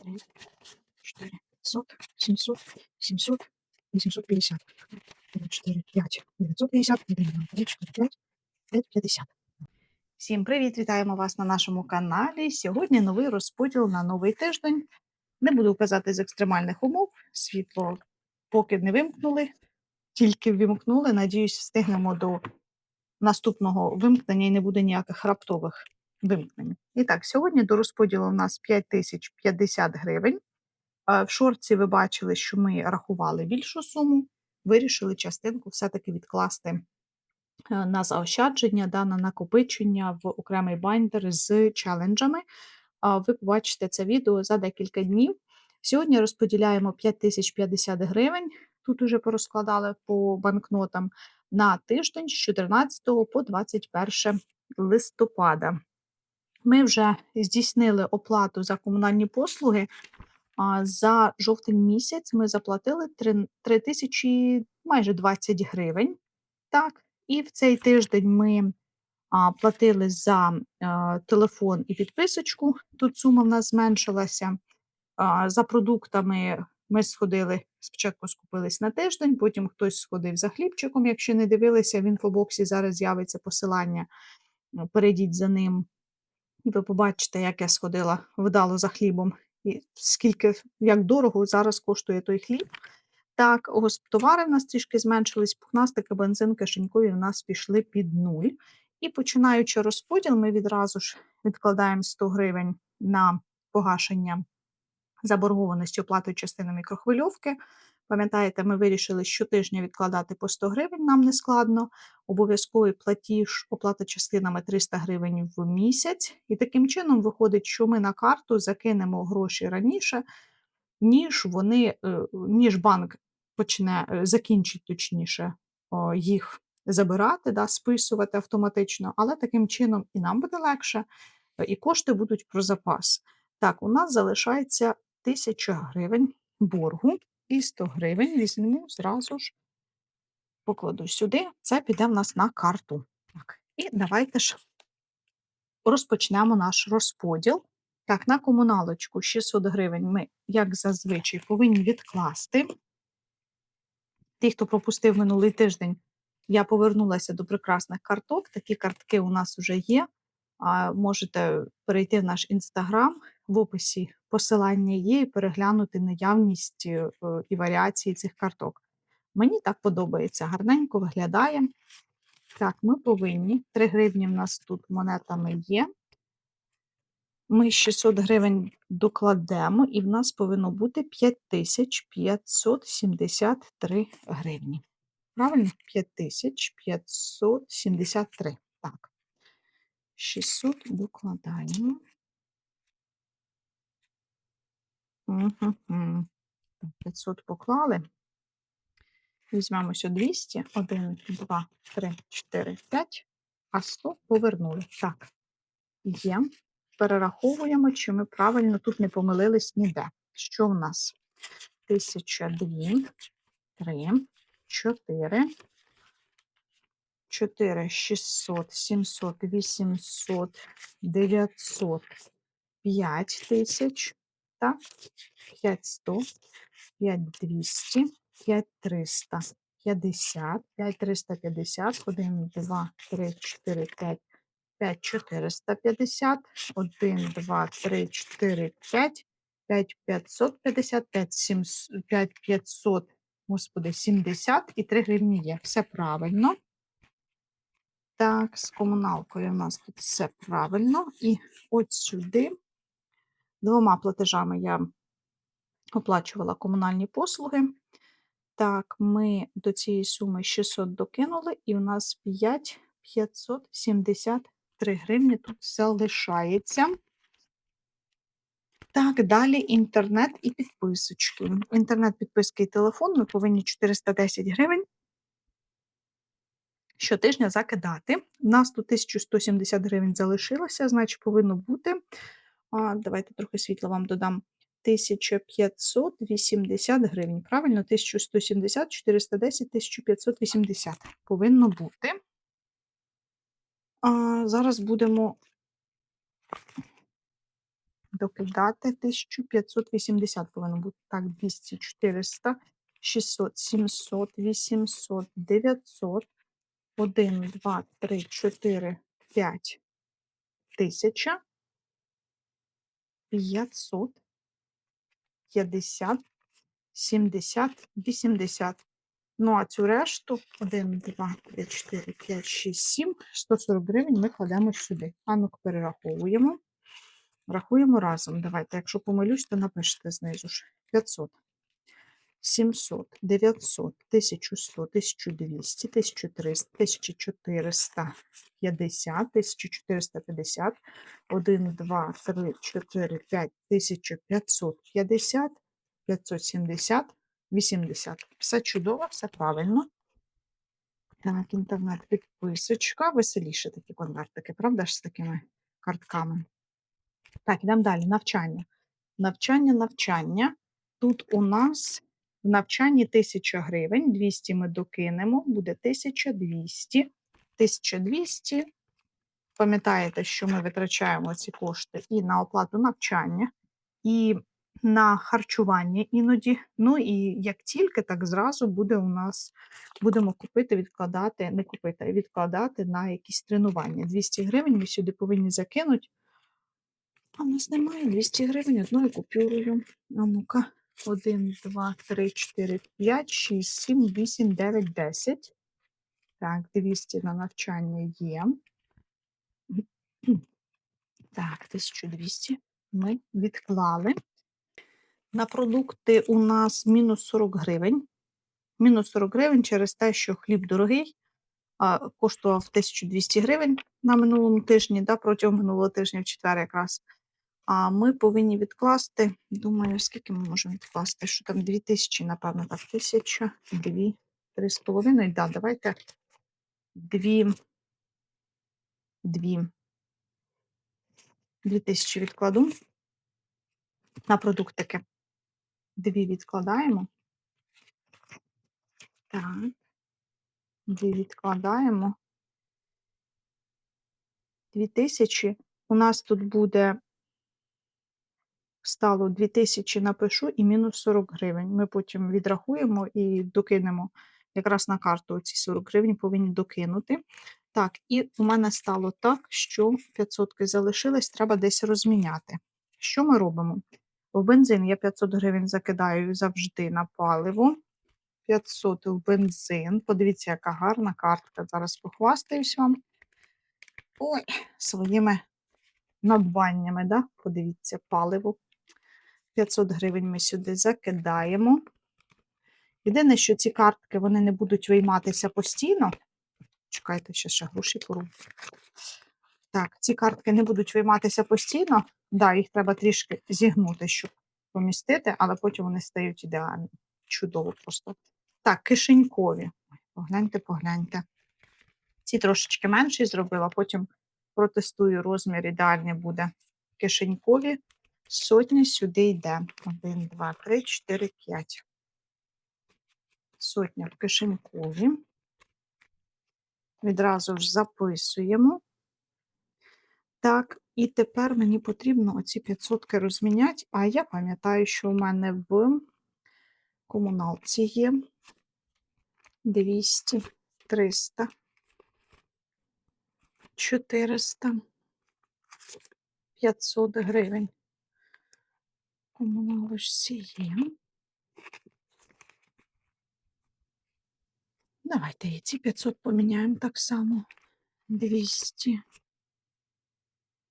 3, 4, 500, 700, 700, 850. 4, 5, 950, 3, 4, 5, 5, 50. Всім привіт! Вітаємо вас на нашому каналі. Сьогодні новий розподіл на новий тиждень. Не буду казати з екстремальних умов. Світло поки не вимкнули, тільки вимкнули. Надіюсь, встигнемо до наступного вимкнення і не буде ніяких раптових вимкнень. І так, сьогодні до розподілу у нас 5050 гривень. В шорці ви бачили, що ми рахували більшу суму, вирішили частинку все-таки відкласти е, на заощадження, да, на накопичення в окремий байндер з челенджами. Ви побачите це відео за декілька днів. Сьогодні розподіляємо 5050 гривень. Тут уже порозкладали по банкнотам на тиждень з 14 по 21 листопада. Ми вже здійснили оплату за комунальні послуги. За жовтень місяць ми заплатили 3 3 тисячі майже 20 гривень. Так, і в цей тиждень ми платили за а, телефон і підписочку. Тут сума в нас зменшилася. За продуктами ми сходили, спочатку скупились на тиждень, потім хтось сходив за хлібчиком. Якщо не дивилися, в інфобоксі зараз з'явиться посилання. е, Перейдіть за ним, ви побачите, як я сходила вдало за хлібом, і скільки як дорого зараз коштує той хліб. Так, госптовари в нас трішки зменшились, пухнастики, бензин, кишенькові в нас пішли під нуль. І починаючи розподіл, ми відразу ж відкладаємо 100 гривень на погашення заборгованості оплатою частини мікрохвильовки. Пам'ятаєте, ми вирішили щотижня відкладати по 100 гривень, нам не складно. Обов'язковий платіж, оплата частинами 300 гривень в місяць. І таким чином виходить, що ми на карту закинемо гроші раніше, ніж вони, е, ніж банк почне е, закінчить точніше їх забирати, да, списувати автоматично, але таким чином і нам буде легше, е, і кошти будуть про запас. Так, у нас залишається 1000 гривень боргу і 100 гривень візьму зразу ж покладу сюди. Це піде в нас на карту. Так, і давайте ж розпочнемо наш розподіл. Так, на комуналочку 600 гривень ми, як зазвичай, повинні відкласти. Ті, хто пропустив минулий тиждень, я повернулася до прекрасних карток. Такі картки у нас вже є. Можете перейти в наш інстаграм, в описі посилання є і переглянути наявність е, і варіації цих карток. Мені так подобається, гарненько виглядає. Так, ми повинні. 3 гривні в нас тут монетами є. Ми 600 гривень докладемо, і в нас повинно бути 5573 гривні. Правильно? 5573. Так. 600 докладаємо. 500 поклали. Візьмемо ще 200, 1, 2, 3, 4, 5, а 100 повернули. Так, є. Перераховуємо, чи ми правильно тут не помилились ніде. Що в нас? 1002, 3, 4, 4, 600, 700, 800, 900, 5000, 500, 5100, 5200, 5350, 5350, 1, 2, 3, 4, 5, 5, 450, 1, 2, 3, 4, 5, 5, 550, 5, 7, 5, 500, господи, 70 і 3 гривні є. Все правильно. Так, з комуналкою у нас тут все правильно. І от сюди двома платежами я оплачувала комунальні послуги. Так, ми до цієї суми 600 докинули, і у нас 5 573 гривні тут залишається. Так, далі інтернет і підписочки. Інтернет, підписки і телефон ми повинні 410 гривень щотижня закидати. У нас тут 1170 гривень залишилося, значить, повинно бути. А, Давайте трохи світла вам додам. 1580 гривень. Правильно, 1170, 410, 1580 повинно бути. А, Зараз будемо докидати 1580 повинно бути. Так, 200, 400, 600, 700, 800, 900, 1, 2, 3, 4, 5, 1000, 500, 50, 70, 80. Ну, а цю решту 1, 2, 3, 4, 5, 6, 7, 140 гривень ми кладемо сюди. А ну перераховуємо. Рахуємо разом. Давайте, якщо помилюсь, то напишете знизу ж. 500, 700, 900, 1100, 1200, 1300, 1450, 1450, 1, 2, 3, 4, 5, 1550, 570, 80. Все чудово, все правильно. Так, інтернет-підписочка. Веселіше такі конвертики, правда ж, з такими картками. Так, йдемо далі. Навчання. Навчання, навчання. Тут у нас в навчанні 1000 гривень, 200 ми докинемо, буде 1200. 1200. Пам'ятаєте, що ми витрачаємо ці кошти і на оплату навчання, і на харчування іноді. Ну і як тільки, так зразу буде у нас, будемо купити, відкладати, не купити, а відкладати на якісь тренування. 200 гривень ми сюди повинні закинути. А в нас немає 200 гривень одною купюрою. А ну-ка, 1, 2, 3, 4, 5, 6, 7, 8, 9, 10. Так, 200 на навчання є. Так, 1200 ми відклали. На продукти у нас мінус 40 гривень. Мінус 40 гривень через те, що хліб дорогий, коштував 1200 гривень на минулому тижні, да, протягом минулого тижня, в четвер якраз. А ми повинні відкласти, думаю, скільки ми можемо відкласти? Що там 2000, напевно, так, 1000, 2, 3,5. Да, давайте 2, 2, 2000 відкладу на продуктики. Дві відкладаємо. Так. Дві відкладаємо. 2000. У нас тут буде стало 2000 напишу і мінус 40 гривень. Ми потім відрахуємо і докинемо якраз на карту ці 40 гривень повинні докинути. Так, і у мене стало так, що 500 залишилось, треба десь розміняти. Що ми робимо? В бензин я 500 гривень закидаю завжди на паливо. 500 в бензин. Подивіться, яка гарна картка. Зараз похвастаюсь вам. Ой, своїми надбаннями, да? подивіться, паливо. 500 гривень ми сюди закидаємо. Єдине, що ці картки вони не будуть вийматися постійно. Чекайте, ще ще гроші пору. Так, ці картки не будуть вийматися постійно. Да, їх треба трішки зігнути, щоб помістити, але потім вони стають ідеальні. Чудово просто. Так, кишенькові. Погляньте, погляньте. Ці трошечки менші зробила, потім протестую розмір, ідеальний буде. Кишенькові. Сотня сюди йде. 1, 2, 3, 4, 5. Сотня в кишенькові. Відразу ж записуємо. Так, і тепер мені потрібно оці 500 розміняти, а я пам'ятаю, що у мене в комуналці є 200, 300, 400, 500 гривень. Комуналочці є. Давайте і ці 500 поміняємо так само. 200,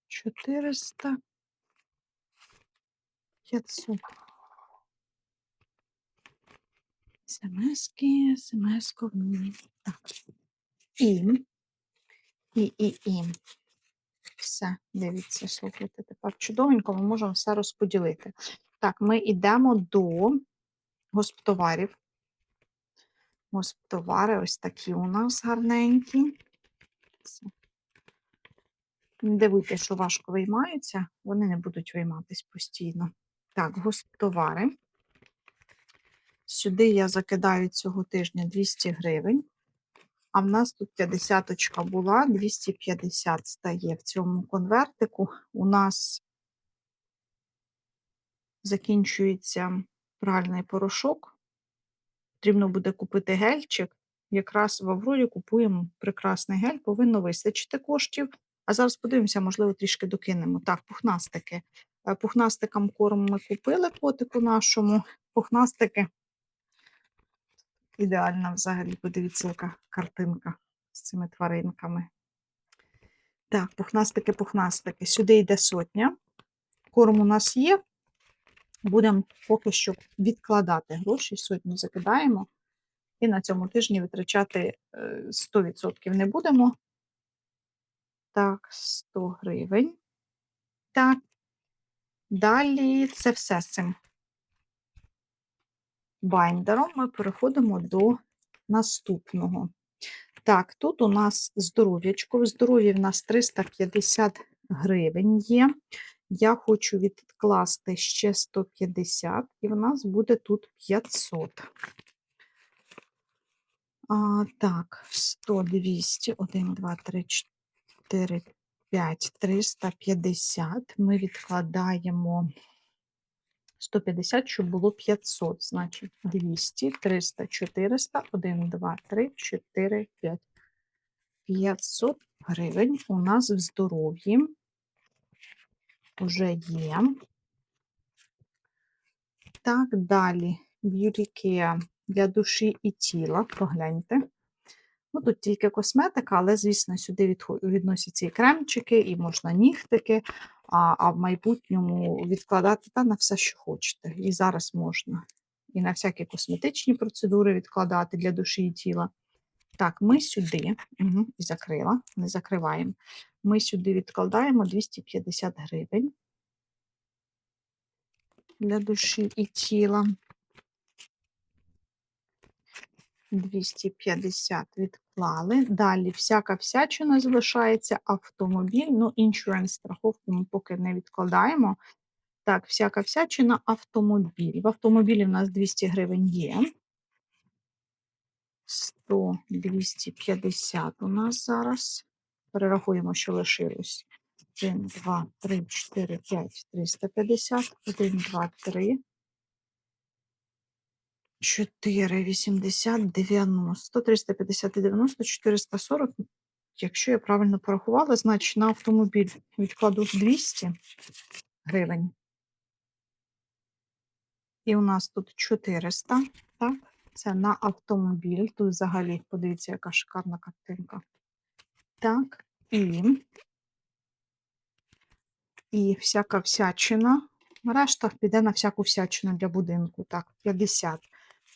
400, 500. СМСки, СМС-ку. Так. І, і, і, і. Все, дивіться, слухайте, тепер чудовенько ми можемо все розподілити. Так, ми йдемо до госптоварів. Госптовари ось такі у нас гарненькі. Не дивуйтесь, що важко виймаються, вони не будуть вийматись постійно. Так, госптовари. Сюди я закидаю цього тижня 200 гривень. А в нас тут 50 була, 250 стає в цьому конвертику. У нас закінчується пральний порошок. Потрібно буде купити гельчик. Якраз в Аврорі купуємо прекрасний гель, повинно вистачити коштів. А зараз подивимося, можливо, трішки докинемо. Так, пухнастики. Е, Пухнастикам корм ми купили котику нашому. Пухнастики. Ідеальна взагалі, подивіться, яка картинка з цими тваринками. Так, пухнастики, пухнастики. Сюди йде сотня. Корм у нас є. Будемо поки що відкладати гроші, сотню закидаємо. І на цьому тижні витрачати е, 100% не будемо. Так, 100 гривень. Так. Далі це все з цим байндером. Ми переходимо до наступного. Так, тут у нас здоров'ячко. В здоров'ї в нас 350 гривень є. Я хочу відкласти ще 150, і в нас буде тут 500. А, так, 100, 200, 1, 2, 3, 4, 5, 350. Ми відкладаємо 150, щоб було 500. Значить, 200, 300, 400, 1, 2, 3, 4, 5. 500 гривень у нас в здоров'ї вже є. Так, далі. Care для душі і тіла. Погляньте. Ну, тут тільки косметика, але, звісно, сюди відносяться і кремчики, і можна нігтики, а, а в майбутньому відкладати та на все, що хочете. І зараз можна. І на всякі косметичні процедури відкладати для душі і тіла. Так, ми сюди, угу, закрила, не закриваємо. Ми сюди відкладаємо 250 гривень для душі і тіла. 250 відклали. Далі всяка всячина залишається, автомобіль, ну, іншуренс страховку ми поки не відкладаємо. Так, всяка всячина, автомобіль. В автомобілі в нас 200 гривень є. 100, 250 у нас зараз. Перерахуємо, що лишилось. 1, 2, 3, 4, 5, 350. 1, 2, 3. 4, 80, 90, 350 і 90, 440. Якщо я правильно порахувала, значить на автомобіль відкладу 200 гривень. І у нас тут 400, так? Це на автомобіль. Тут взагалі, подивіться, яка шикарна картинка. Так, і, і всяка всячина. Решта піде на всяку всячину для будинку. Так, 50.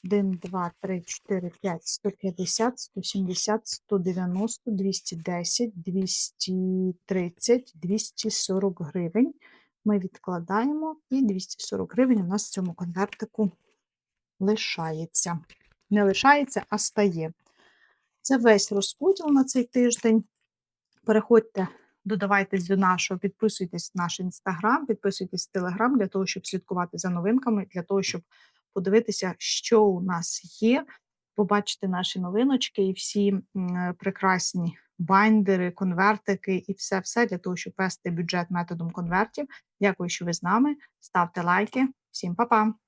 1, 2, 3, 4, 5, 150, 170, 190, 210, 230, 240 гривень. Ми відкладаємо і 240 гривень у нас в цьому конвертику лишається. Не лишається, а стає. Це весь розподіл на цей тиждень. Переходьте, додавайтесь до нашого, підписуйтесь на наш інстаграм, підписуйтесь в телеграм для того, щоб слідкувати за новинками, для того, щоб подивитися, що у нас є, побачити наші новиночки і всі прекрасні байндери, конвертики і все-все для того, щоб вести бюджет методом конвертів. Дякую, що ви з нами. Ставте лайки. Всім па-па!